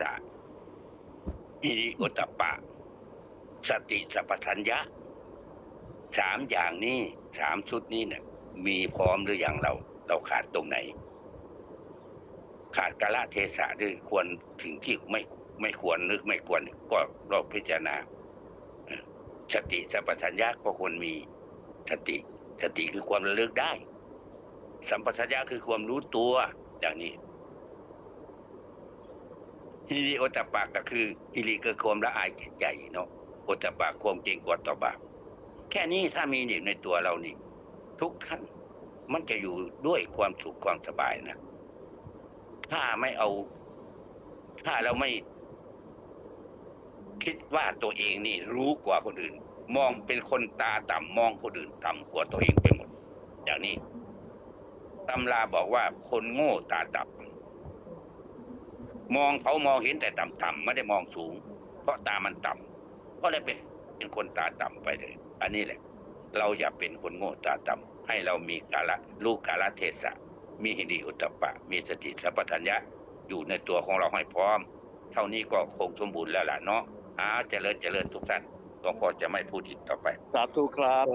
สะฮิริโอตปปะ สติสัพพัญญะสามอย่างนี้สามชุดนี้เนี่ยมีพร้อมหรืออยังเรา เราขาดตรงไหน ขาดกาลเทศะหรือควรถึงที่ไม่ไม่ควรนึกไม่ควรก็เราพิจารณาสติสัพพัญญะก็ควรมีสติสติคือความระลึกได้ สัมปชัญญะคือความรู้ตัวอย่างนี้ ฮิริโอตปปะก็คือฮิริคือความละอายจิตใจเนาะโอตปปะความเกรงกลัวต่อบาปแค่นี้ถ้ามีอยู่ในตัวเรานี่ ทุกขั้นมันจะอยู่ด้วยความสุขความสบายนะถ้าไม่เอา ถ้าเราไม่ คิดว่าตัวเองนี่รู้กว่าคนอื่น มองเป็นคนตาต่ำมองคนอื่นต่ำกว่าตัวเองไปหมดอย่างนี้ตำราบอกว่าคนโง่ตาต่ำ มองเขามองเห็นแต่ต่ำๆไม่ได้มองสูง เพราะตามันต่ำก็เลยเป็นเป็นคนตาต่ำไปเลย อันนี้แหละ เราอย่าเป็นคนโง่ตาต่ำให้เรามีกาละลูกกาละเทศะ มีหิริอุตตปะ มีสติสัพพัญญะอยู่ในตัวของเราให้พร้อม เท่านี้ก็คงสมบูรณ์แล้วล่ะเนาะอาเจริญเจริญทุกท่านหลวงพ่อจะไม่พูดอีกต่อไป สาธุครับ